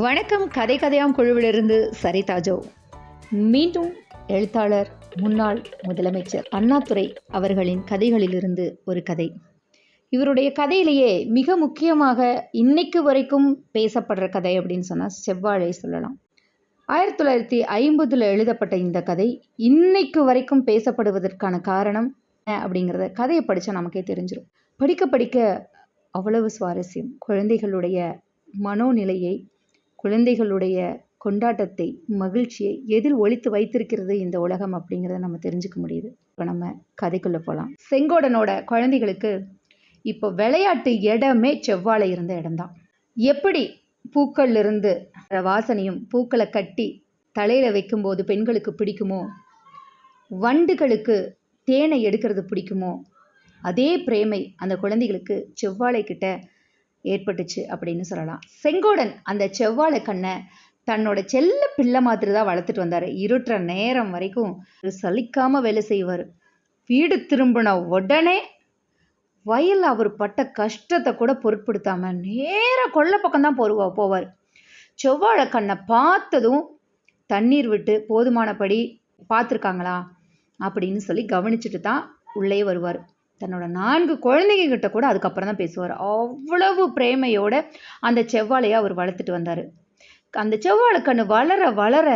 வணக்கம் கதை கதையாம் குழுவிலிருந்து சரிதாஜோ மீண்டும் எழுத்தாளர் முன்னாள் முதலமைச்சர் அண்ணாதுரை அவர்களின் கதைகளிலிருந்து ஒரு கதை. இவருடைய கதையிலேயே மிக முக்கியமாக இன்னைக்கு வரைக்கும் பேசப்படுற கதை அப்படின்னு சொன்னால் செவ்வாழை சொல்லலாம். ஆயிரத்தி தொள்ளாயிரத்தி ஐம்பதில் எழுதப்பட்ட இந்த கதை இன்னைக்கு வரைக்கும் பேசப்படுவதற்கான காரணம் அப்படிங்கிறத கதையை படித்தா நமக்கே தெரிஞ்சிடும் படிக்க படிக்க அவ்வளவு சுவாரஸ்யம். குழந்தைகளுடைய மனோநிலையை குழந்தைகளுடைய கொண்டாட்டத்தை மகிழ்ச்சியை எதில் ஒழித்து வைத்திருக்கிறது இந்த உலகம் அப்படிங்கிறத நம்ம தெரிஞ்சுக்க முடியுது. இப்போ நம்ம கதைக்குள்ளே போகலாம் செங்கோடனோட குழந்தைகளுக்கு இப்போ விளையாட்டு இடமே செவ்வாழை இருந்த இடம்தான். எப்படி பூக்கள்லிருந்து வர வாசனையும் பூக்களை கட்டி தலையில் வைக்கும்போது பெண்களுக்கு பிடிக்குமோ வண்டுகளுக்கு தேனை எடுக்கிறது பிடிக்குமோ அதே பிரேமை அந்த குழந்தைகளுக்கு செவ்வாழை கிட்ட ஏற்பட்டுச்சு அப்படின்னு சொல்லலாம். செங்கோடன் அந்த செவ்வாழை கண்ணை தன்னோட செல்ல பிள்ளை மாதிரி தான் வளர்த்துட்டு வந்தார். இருட்டுற நேரம் வரைக்கும் சலிக்காமல் வேலை செய்வார். வீடு திரும்பின உடனே வயலில் அவர் பட்ட கஷ்டத்தை கூட பொருட்படுத்தாமல் நேராக கொல்லை பக்கம்தான் போருவா போவார். செவ்வாழை கண்ணை பார்த்ததும் தண்ணீர் விட்டு போதுமானபடி பார்த்துருக்காங்களா அப்படின்னு சொல்லி கவனிச்சுட்டு தான் உள்ளே வருவார். தன்னோட நான்கு குழந்தைங்க கிட்ட கூட அதுக்கப்புறம் தான் பேசுவார். அவ்வளவு பிரேமையோட அந்த செவ்வாழையை அவர் வளர்த்துட்டு வந்தார். அந்த செவ்வாழை கண்ணு வளர வளர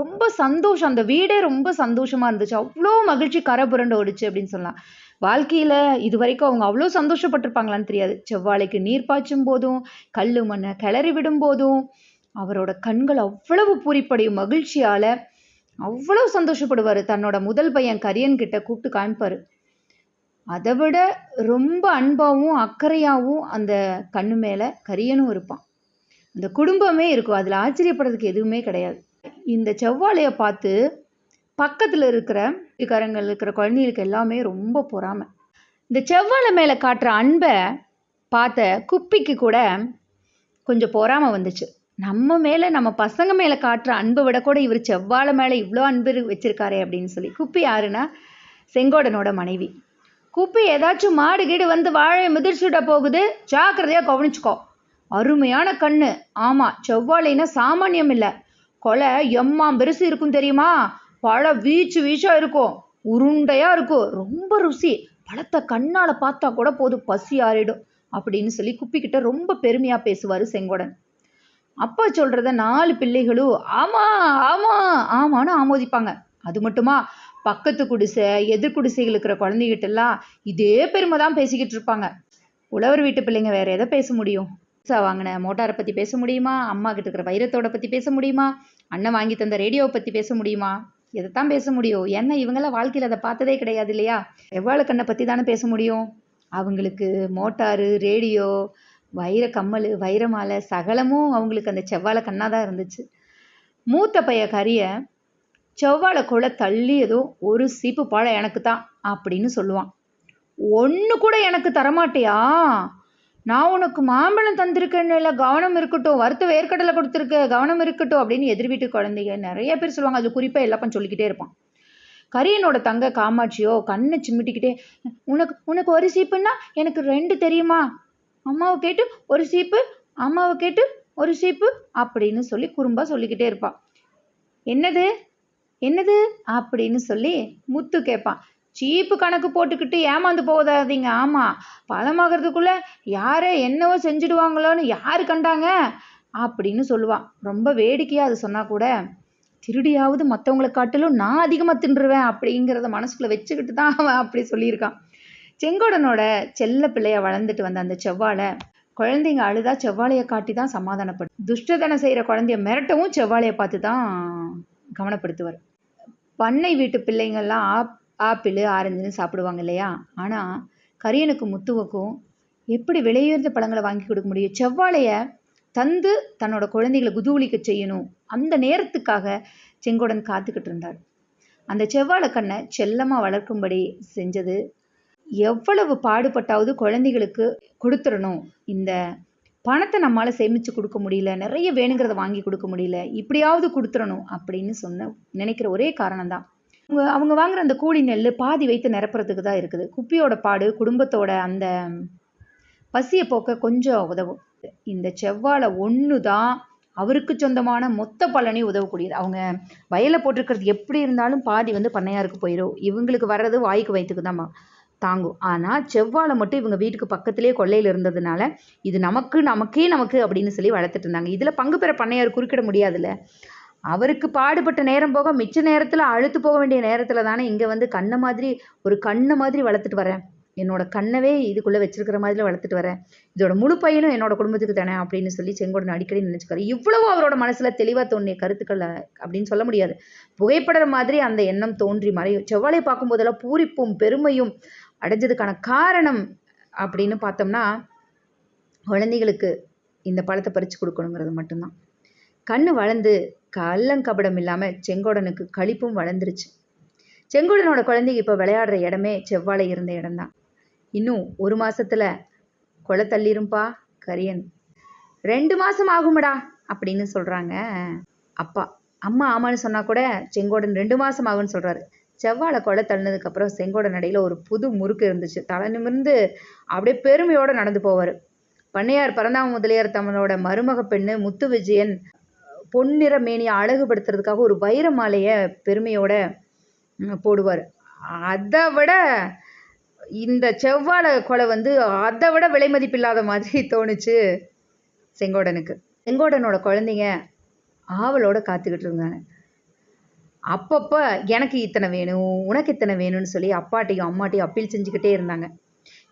ரொம்ப சந்தோஷம். அந்த வீடே ரொம்ப சந்தோஷமாக இருந்துச்சு. அவ்வளோ மகிழ்ச்சி கரை புரண்டு ஓடிச்சு அப்படின்னு சொல்லலாம். வாழ்க்கையில் இது வரைக்கும் அவங்க அவ்வளோ சந்தோஷப்பட்டிருப்பாங்களான்னு தெரியாது. செவ்வாழைக்கு நீர் பாய்ச்சும் போதும் கல்லு மண்ணை கிளறி விடும் போதும் அவரோட கண்கள் அவ்வளவு பூரிப்படையும் மகிழ்ச்சியால் அவ்வளோ சந்தோஷப்படுவார். தன்னோட முதல் பையன் கரியன் கிட்ட கூப்பிட்டு காமிப்பார். அதை விட ரொம்ப அன்பாகவும் அக்கறையாகவும் அந்த கண்ணு மேலே கரியனும் இருப்பான். அந்த குடும்பமே இருக்கும். அதில் ஆச்சரியப்படுறதுக்கு எதுவுமே கிடையாது. இந்த செவ்வாழையை பார்த்து பக்கத்தில் இருக்கிற வீட்டுக்காரங்கள் இருக்கிற குழந்தைகளுக்கு எல்லாமே ரொம்ப பொறாமை. இந்த செவ்வாழை மேலே காட்டுற அன்பை பார்த்த குப்பிக்கு கூட கொஞ்சம் பொறாமை வந்துச்சு. நம்ம மேலே நம்ம பசங்க மேலே காட்டுற அன்பை விட கூட இவர் செவ்வாழை மேலே இவ்வளோ அன்பு வச்சிருக்காரே அப்படின்னு சொல்லி. குப்பி யாருன்னா செங்கோடனோட மனைவி. குப்பி ஏதாச்சும் மாடு கீடு வந்து வாழையை மிதிர்ச்சுட போகுது? ஜாக்கிரதையாக கவனிச்சுக்கோ. அருமையான கண்ணு. ஆமாம் செவ்வாழைன்னா சாமானியம் இல்லை. கொலை எம்மாம் பெருசு இருக்கும் தெரியுமா? பழம் வீச்சு வீச்சா இருக்கும். உருண்டையாக இருக்கும். ரொம்ப ருசி. பழத்தை கண்ணால் பார்த்தா கூட போதும். பசி ஆறிடும். அப்படின்னு சொல்லி குப்பிக்கிட்ட ரொம்ப பெருமையாக பேசுவார் செங்கோடன். அப்பா சொல்கிறத நாலு பிள்ளைகளும் ஆமாம் ஆமாம் ஆமான்னு ஆமோதிப்பாங்க. அது மட்டுமா? பக்கத்து குடிசை எதிர் குடிசைகள் இருக்கிற குழந்தைகிட்டெல்லாம் இதே பெருமை தான் பேசிக்கிட்டு இருப்பாங்க. உழவர் வீட்டு பிள்ளைங்க வேற எதை பேச முடியும்? புதுசாக வாங்கின மோட்டாரை பற்றி பேச முடியுமா? அம்மா கிட்ட இருக்கிற வைரத்தோட பற்றி பேச முடியுமா? அண்ணன் வாங்கி தந்த ரேடியோவை பற்றி பேச முடியுமா? இதைத்தான் பேச முடியும்? ஏன்னா இவங்கெல்லாம் வாழ்க்கையில் அதை பார்த்ததே கிடையாது இல்லையா? எவ்வாழ கண்ணை பற்றி தானே பேச முடியும்? அவங்களுக்கு மோட்டாரு ரேடியோ வைர கம்மல் வைர மாலை சகலமும் அவங்களுக்கு அந்த செவ்வாழை கண்ணாக தான் இருந்துச்சு. மூத்த பைய கறியை செவ்வாழை கொள்ள தள்ளியதும் ஒரு சீப்பு பழம் எனக்கு தான் அப்படின்னு சொல்லுவான். ஒன்று கூட எனக்கு தரமாட்டியா? நான் உனக்கு மாம்பழம் தந்திருக்கேன்னு இல்லை கவனம் இருக்கட்டும் வறுத்த வேர்க்கடலை கொடுத்துருக்க கவனம் இருக்கட்டும் அப்படின்னு எதிர் வீட்டு குழந்தைங்க நிறைய பேர் சொல்லுவாங்க. அது குறிப்பாக எல்லாப்பும் சொல்லிக்கிட்டே இருப்பான். கரியனோட தங்க காமாட்சியோ கண்ணை சிமிட்டிக்கிட்டே உனக்கு உனக்கு ஒரு சீப்புன்னா எனக்கு ரெண்டு தெரியுமா? அம்மாவை கேட்டு ஒரு சீப்பு அம்மாவை கேட்டு ஒரு சீப்பு அப்படின்னு சொல்லி குறும்பாக சொல்லிக்கிட்டே இருப்பாள் என்னது? என்னது? அப்படின்னு சொல்லி முத்து கேட்பான் சீப்பு கணக்கு போட்டுக்கிட்டு ஏமாந்து போகாதீங்க. ஆமாம் பழமாகிறதுக்குள்ள யாரே என்னவோ செஞ்சுடுவாங்களோன்னு யார் கண்டாங்க? அப்படின்னு சொல்லுவான். ரொம்ப வேடிக்கையாக அது சொன்னால் கூட திருடியாவது மற்றவங்களை காட்டிலும் நான் அதிகமாக தின்றுவேன் அப்படிங்கிறத மனசுக்குள்ளே வச்சுக்கிட்டு தான் அவன் அப்படி சொல்லியிருக்கான். செங்கோடனோட செல்ல பிள்ளைய வளர்ந்துட்டு வந்த அந்த செவ்வாழை குழந்தைங்க அழுதா செவ்வாழையை காட்டி தான் சமாதானப்படும் துஷ்டதனை செய்கிற குழந்தைய மிரட்டவும் செவ்வாழையை பார்த்து தான் கவனப்படுத்துவார். பண்ணை வீட்டு பிள்ளைங்கள்லாம் ஆப் ஆப்பிள் ஆரஞ்சுன்னு சாப்பிடுவாங்க இல்லையா? ஆனால் கரியனுக்கு முத்துவுக்கும் எப்படி விலையுயர்ந்த பழங்களை வாங்கி கொடுக்க முடியும்? செவ்வாழைய தந்து தன்னோட குழந்தைகளை குதூலிக்க செய்யணும். அந்த நேரத்துக்காக செங்கோடன் காத்துக்கிட்டு இருந்தார். அந்த செவ்வாழை கண்ணை செல்லமாக வளர்க்கும்படி செஞ்சது. எவ்வளவு பாடுபட்டாவது குழந்தைகளுக்கு கொடுத்துடணும் இந்த பணத்தை நம்மளால் சேமித்து கொடுக்க முடியல நிறைய வேணுங்கிறத வாங்கி கொடுக்க முடியல இப்படியாவது கொடுத்துடணும் அப்படின்னு சொன்ன நினைக்கிற ஒரே காரணம் தான் அவங்க அவங்க வாங்குற அந்த கூலி நெல் பாதி வைத்து நிரப்புறதுக்கு தான் இருக்குது. குப்பியோட பாடு குடும்பத்தோட அந்த பசியை போக்க கொஞ்சம் உதவும். இந்த செவ்வாழை ஒன்று தான் அவருக்கு சொந்தமான மொத்த பலனையும் உதவக்கூடியது. அவங்க வயலை போட்டிருக்கிறது எப்படி இருந்தாலும் பாதி வந்து பண்ணையாருக்கு போயிடும் இவங்களுக்கு வர்றது வாய்க்கு வயிற்றுக்கு தான் தாங்கும். ஆனால் செவ்வாழை மட்டும் இவங்க வீட்டுக்கு பக்கத்திலே கொல்லையில் இருந்ததுனால இது நமக்கு நமக்கே நமக்கு அப்படின்னு சொல்லி வளர்த்துட்டு இருந்தாங்க. இதில் பங்கு பெற பண்ணையார் குறுக்கிட முடியாதுல்ல. அவருக்கு பாடுபட்ட நேரம் போக மிச்ச நேரத்தில் அழுத்து போக வேண்டிய நேரத்தில் தானே இங்கே வந்து கண்ணை மாதிரி ஒரு கண்ணை மாதிரி வளர்த்துட்டு வரேன். என்னோட கண்ணவே இதுக்குள்ளே வச்சிருக்கிற மாதிரி வளர்த்துட்டு வரேன். இதோட முழு பையனும் என்னோட குடும்பத்துக்கு தானே அப்படின்னு சொல்லி செங்கோடன் அடிக்கடி நினச்சிக்காரு. இவ்வளவோ அவரோட மனசில் தெளிவாக தோன்றிய கருத்துக்கள் அப்படின்னு சொல்ல முடியாது. புகைப்படம் மாதிரி அந்த எண்ணம் தோன்றி மறையும். செவ்வாழை பார்க்கும்போதெல்லாம் பூரிப்பும் பெருமையும் அடைஞ்சதுக்கான காரணம் அப்படின்னு பார்த்தோம்னா குழந்தைகளுக்கு இந்த பழத்தை பறித்து கொடுக்கணுங்கிறது மட்டும்தான். கண்ணு வளர்ந்து கள்ளங்கபடம் இல்லாமல் செங்கோடனுக்கு களிப்பும் வளர்ந்துருச்சு. செங்கோடனோட குழந்தைங்க இப்போ விளையாடுற இடமே செவ்வாழை இருந்த இடம்தான். இன்னும் ஒரு மாசத்துல கொலை தள்ளிரும்பா கரியன். ரெண்டு மாசம் ஆகும்டா அப்படின்னு சொல்றாங்க அப்பா. அம்மா ஆமான்னு சொன்னா கூட செங்கோடன் ரெண்டு மாசம் ஆகும்னு சொல்றாரு. செவ்வாழை கொலை தள்ளினதுக்கு அப்புறம் செங்கோடன் நடையில ஒரு புது முறுக்கு இருந்துச்சு. தலை நிமிர்ந்து அப்படியே பெருமையோட நடந்து போவார். பண்ணையார் பரந்தாம முதலியார் தம்மனோட மருமக பெண்ணு முத்து விஜயன் பொன்னிற மேனியை அழகுபடுத்துறதுக்காக ஒரு வைர மாலையை பெருமையோட போடுவார். அதை விட இந்த செவ்வாழை கொலை வந்து அதை விட விலை மதிப்பில்லாத மாதிரி தோணுச்சு செங்கோடனுக்கு. செங்கோடனோட குழந்தைங்க ஆவலோட காத்துக்கிட்டு இருந்தாங்க. அப்பப்போ எனக்கு இத்தனை வேணும் உனக்கு இத்தனை வேணும்னு சொல்லி அப்பாட்டையும் அம்மாட்டையும் அப்பீல் செஞ்சுக்கிட்டே இருந்தாங்க.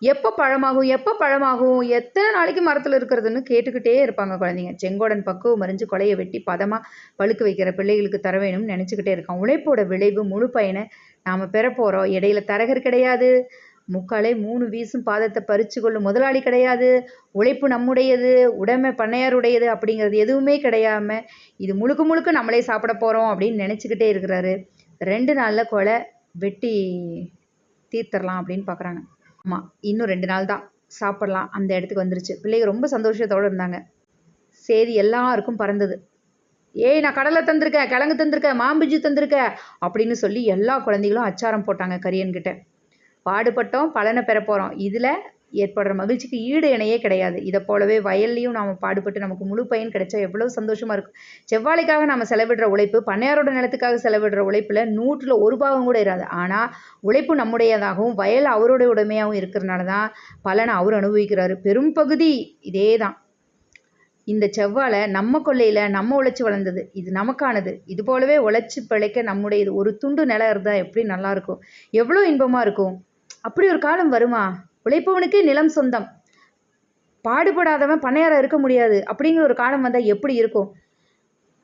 எப்போ பழமாகும் எப்போ பழமாகும் எத்தனை நாளைக்கு மரத்தில் இருக்கிறதுன்னு கேட்டுக்கிட்டே இருப்பாங்க குழந்தைங்க. செங்கோடன் பக்குவம் மறிஞ்சு கொலையை வெட்டி பதமாக பழுக்க வைக்கிற பிள்ளைகளுக்கு தர வேணும்னு நினச்சிக்கிட்டே இருக்கான் உழைப்போட விளைவு முழு பயனை நாம் பெற போகிறோம் இடையில தரகர் கிடையாது. முக்காலே மூணு வீசும் பாதத்தை பறிச்சு கொள்ளும் முதலாளி கிடையாது. உழைப்பு நம்முடையது உடைமை பண்ணையாருடையது அப்படிங்கிறது எதுவுமே கிடையாம இது முழுக்க முழுக்க நம்மளே சாப்பிட போகிறோம் அப்படின்னு நினச்சிக்கிட்டே இருக்கிறாரு. ரெண்டு நாளில் கொலை வெட்டி தீர்த்தரலாம் அப்படின்னு பார்க்குறாங்க ஆமாம் இன்னும் ரெண்டு நாள் தான். சாப்பிட்லாம். அந்த இடத்துக்கு வந்துருச்சு. பிள்ளைங்க ரொம்ப சந்தோஷத்தோடு இருந்தாங்க. சரி எல்லாருக்கும் பறந்தது. ஏய் நான் கடலை தந்திருக்கேன் கிழங்கு தந்திருக்கேன் மாம்பிஜி தந்திருக்கேன் அப்படின்னு சொல்லி எல்லா குழந்தைகளும் அச்சாரம் போட்டாங்க கரியன்கிட்ட. பாடுபட்டோம் பலனை பெற போகிறோம் இதில் ஏற்படுற மகிழ்ச்சிக்கு ஈடு இணையே கிடையாது. இதை போலவே வயல்லையும் நாம் பாடுபட்டு நமக்கு முழு பயன் கிடைச்சா எவ்வளோ சந்தோஷமாக இருக்கும். செவ்வாழைக்காக நம்ம செலவிடுற உழைப்பு பண்ணையாரோட நிலத்துக்காக செலவிடுற உழைப்பில் நூற்றில் ஒரு பாகம் கூட இராது. ஆனால் உழைப்பு நம்முடையதாகவும் வயல் அவருடைய உடைமையாகவும் இருக்கிறனால தான் பலனை அவர் அனுபவிக்கிறாரு. பெரும் பகுதி இதே தான் இந்த செவ்வாழை நம்ம கொள்ளையில் நம்ம உழைச்சி வளர்ந்தது. இது நமக்கானது. இது போலவே உழைச்சி பிழைக்க நம்முடையது ஒரு துண்டு நிலம் இருந்தால் எப்படி நல்லா இருக்கும்? எவ்வளோ இன்பமாக இருக்கும்? அப்படி ஒரு காலம் வருமா? உழைப்பவனுக்கே நிலம் சொந்தம். பாடுபடாதவன் பண்ணையாரா இருக்க முடியாது. அப்படிங்கிற ஒரு காலம் வந்தால் எப்படி இருக்கும்?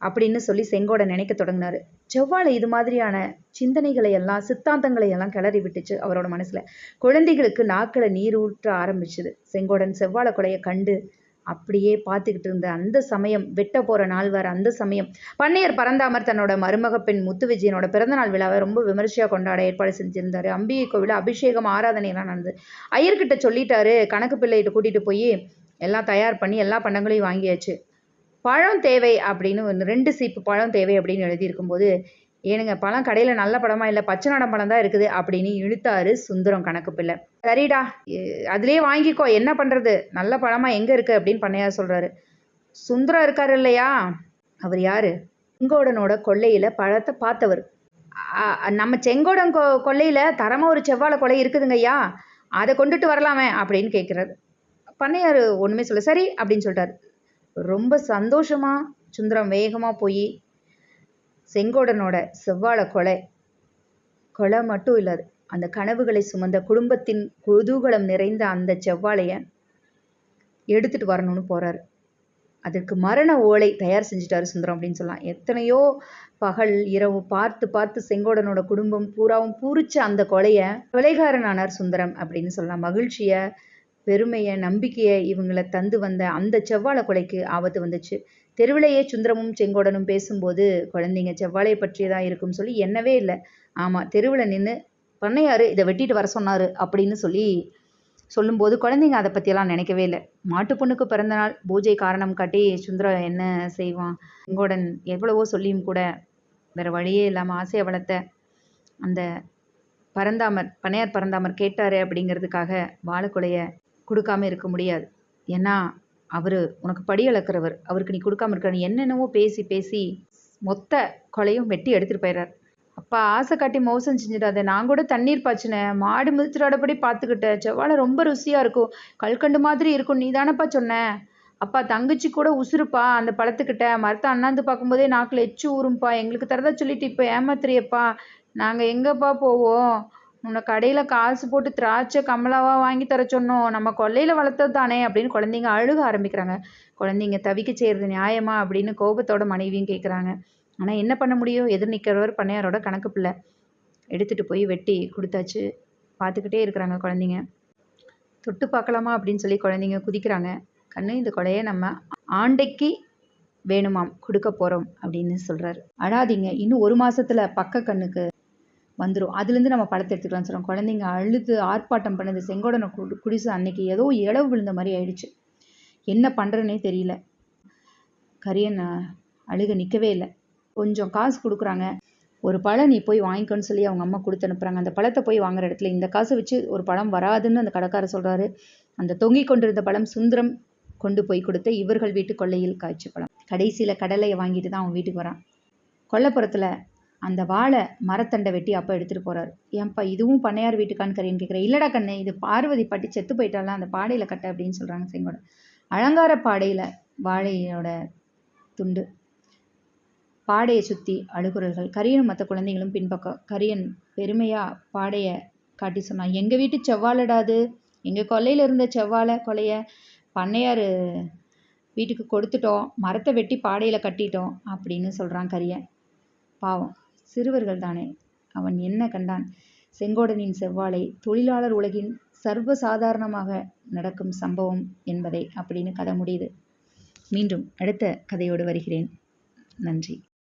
அப்படின்னு சொல்லி செங்கோட நினைக்க தொடங்கினாரு. செவ்வாழை இது மாதிரியான சிந்தனைகளை எல்லாம் சித்தாந்தங்களை எல்லாம் கிளறி விட்டுச்சு அவரோட மனசுல. குழந்தைகளுக்கு நாக்களை நீர் ஊற்ற ஆரம்பிச்சுது. செங்கோடன் செவ்வாழை கொலையை கண்டு அப்படியே பார்த்துக்கிட்டு இருந்த அந்த சமயம் வெட்ட போகிற நாள் வர அந்த சமயம். பண்ணையர் பரந்தாமர் தன்னோட மருமக பெண் முத்து விஜயனோட பிறந்தநாள் விழாவை ரொம்ப விமர்சையாக கொண்டாட ஏற்பாடு செஞ்சுருந்தார். அம்பிகை கோவில் அபிஷேகம் ஆராதனையெல்லாம் நடந்தது. ஐயர்கிட்ட சொல்லிட்டாரு கணக்கு பிள்ளைகிட்ட கூட்டிகிட்டு போய் எல்லாம் தயார் பண்ணி எல்லா பண்டங்களையும் வாங்கியாச்சு. பழம் தேவை அப்படின்னு ரெண்டு சீப்பு பழம் தேவை அப்படின்னு எழுதியிருக்கும்போது ஏனுங்க பழம் கடையில் நல்ல பழமா இல்லை பச்சை நாடம் பழம் தான் இருக்குது அப்படின்னு இழுத்தாரு சுந்தரம் கணக்கு பிள்ளை சரிடா அதுலேயே வாங்கிக்கோ என்ன பண்றது? நல்ல பழமா எங்க இருக்கு அப்படின்னு பண்ணையார் சொல்றாரு. சுந்தரம் இருக்காரு இல்லையா? அவர் யாரு? செங்கோடனோட கொல்லையில பழத்தை பார்த்தவர். நம்ம செங்கோடன் கொ கொல்லையில தரமா ஒரு செவ்வாழை கொலை இருக்குதுங்க ஐயா. அதை கொண்டுட்டு வரலாமே அப்படின்னு கேட்குறாரு பண்ணையார் ஒண்ணுமே சொல்ல சரி அப்படின்னு சொல்லிட்டாரு ரொம்ப சந்தோஷமா சுந்தரம் வேகமா போய் செங்கோடனோட செவ்வாழை கொலை. கொலை மட்டும் இல்லாது அந்த கனவுகளை சுமந்த குடும்பத்தின் குதூகலம் நிறைந்த அந்த செவ்வாழைய எடுத்துட்டு வரணும்னு போறாரு. அதற்கு மரண ஓலை தயார் செஞ்சுட்டாரு சுந்தரம் அப்படின்னு சொல்லலாம். எத்தனையோ பகல் இரவு பார்த்து பார்த்து செங்கோடனோட குடும்பம் பூராவும் பூரிச்ச அந்த கொலைய கொலைகாரனானார் சுந்தரம் அப்படின்னு சொல்லலாம். மகிழ்ச்சியை பெருமையை நம்பிக்கையை இவங்களை தந்து வந்த அந்த செவ்வாழை கொலைக்கு ஆபத்து வந்துச்சு. தெருவிலேயே சுந்தரமும் செங்கோடனும் பேசும்போது குழந்தைங்க செவ்வாழையை பற்றியதாக இருக்கும்னு சொல்லி என்னவே இல்லை. ஆமாம் தெருவில் நின்று பண்ணையாரு இதை வெட்டிட்டு வர சொன்னாரு அப்படின்னு சொல்லி சொல்லும்போது குழந்தைங்க அதை பற்றியெல்லாம் நினைக்கவே இல்லை. மாட்டு பொண்ணுக்கு பிறந்த நாள் பூஜை காரணம் காட்டி சுந்தரம் என்ன செய்வான்? செங்கோடன் எவ்வளவோ சொல்லியும் கூட வேற வழியே இல்லாமல் ஆசையை வளர்த்த அந்த பரந்தாமர் பண்ணையார் பரந்தாமர் கேட்டாரு அப்படிங்கிறதுக்காக வாழைக்குலைய கொடுக்காம இருக்க முடியாது. ஏன்னா அவர் உனக்கு படி அளக்கிறவர். அவருக்கு நீ கொடுக்காம இருக்கிற என்னென்னவோ பேசி பேசி மொத்த கொலையும் வெட்டி எடுத்துகிட்டு போயிடுறார். அப்பா ஆசை காட்டி மோசம் செஞ்சிடாத. நான் கூட தண்ணீர் பாய்ச்சினேன் மாடு மிதிச்சிடாடபடி பார்த்துக்கிட்டேன் செவ்வாழை ரொம்ப ருசியாக இருக்கும். கல்கண்டு மாதிரி இருக்கும். நீ தானப்பா சொன்ன? அப்பா தங்கச்சி கூட உசுருப்பா அந்த பழத்துக்கிட்ட. மரத்தை அண்ணாந்து பார்க்கும்போதே நாக்கில் எச்சு ஊறும்பா. எங்களுக்கு தரதா சொல்லிட்டு இப்போ ஏமாத்துறியப்பா. நாங்கள் எங்கப்பா போவோம்? உன்னை கடையில் காசு போட்டு திராட்சை கமலாவாக வாங்கி தர சொன்னோம் நம்ம கொல்லையில் வளர்த்தது தானே அப்படின்னு குழந்தைங்க அழுக ஆரம்பிக்கிறாங்க. குழந்தைங்க தவிக்க செய்கிறது நியாயமா அப்படின்னு கோபத்தோட மனைவியும் கேட்குறாங்க ஆனால் என்ன பண்ண முடியும்? எதிர் நிற்கிறவர் பண்ணையாரோட கணக்கு பிள்ளை. எடுத்துகிட்டு போய் வெட்டி கொடுத்தாச்சு. பார்த்துக்கிட்டே இருக்கிறாங்க குழந்தைங்க. தொட்டு பார்க்கலாமா அப்படின்னு சொல்லி குழந்தைங்க குதிக்கிறாங்க. கண்ணு இந்த கொலையை நம்ம ஆண்டைக்கு வேணுமாம் கொடுக்க போகிறோம் அப்படின்னு சொல்கிறாரு அழாதீங்க. இன்னும் ஒரு மாதத்தில் பக்க கண்ணுக்கு வந்துடும் அதுலேருந்து நம்ம படத்தை எடுத்துக்கலாம்னு சொல்கிறோம் குழந்தைங்க அழுது ஆர்ப்பாட்டம் பண்ணது செங்கோடனை குடி குடிசை அன்னைக்கு ஏதோ இழவு விழுந்த மாதிரி ஆயிடுச்சு. என்ன பண்ணுறேனே தெரியல. கரியன் அழுக நிற்கவே இல்லை. கொஞ்சம் காசு கொடுக்குறாங்க. ஒரு பழம் நீ போய் வாங்கிக்கோன்னு சொல்லி அவங்க அம்மா கொடுத்து அனுப்புகிறாங்க அந்த பழத்தை போய் வாங்குற இடத்துல இந்த காசை வச்சு ஒரு பழம் வராதுன்னு அந்த கடைக்காரர் சொல்கிறாரு அந்த தொங்கிக் கொண்டிருந்த பழம் சுந்தரம் கொண்டு போய் கொடுத்த இவர்கள் வீட்டு கொல்லையில் காய்ச்சி பழம். கடைசியில் கடலையை வாங்கிட்டு தான் அவன் வீட்டுக்கு வரான். கொல்லப்புறத்தில் அந்த வாழை மரத்தண்டை வெட்டி அப்போ எடுத்துகிட்டு போகிறார் ஏன்பா இதுவும் பண்ணையார் வீட்டுக்கான்னு கரையன்னு கேட்குறேன் இல்லடா கண்ணு இது பார்வதி பாட்டி செத்து போயிட்டாலாம் அந்த பாடையில் கட்ட அப்படின்னு சொல்கிறாங்க செங்கோட. அலங்கார பாடையில் வாழையோட துண்டு. பாடையை சுற்றி அழுகுறல்கள் கரியனும் மற்ற குழந்தைகளும் பின்பக்கம். கரியன் பெருமையாக பாடையை காட்டி சொன்னான். எங்கள் வீட்டு செவ்வாழடாது எங்கள் கொல்லையில் இருந்த செவ்வாழை கொலையை பண்ணையார் வீட்டுக்கு கொடுத்துட்டோம். மரத்தை வெட்டி பாடையில் கட்டிட்டோம் அப்படின்னு சொல்கிறான் கரியன். பாவம். சிறுவர்கள் தானே? அவன் என்ன கண்டான்? செங்கோடனின் செவ்வாழை தொழிலாளர் உலகின் சர்வசாதாரணமாக நடக்கும் சம்பவம் என்பதை அப்படின்னு கதை முடியுது. மீண்டும் அடுத்த கதையோடு வருகிறேன். நன்றி.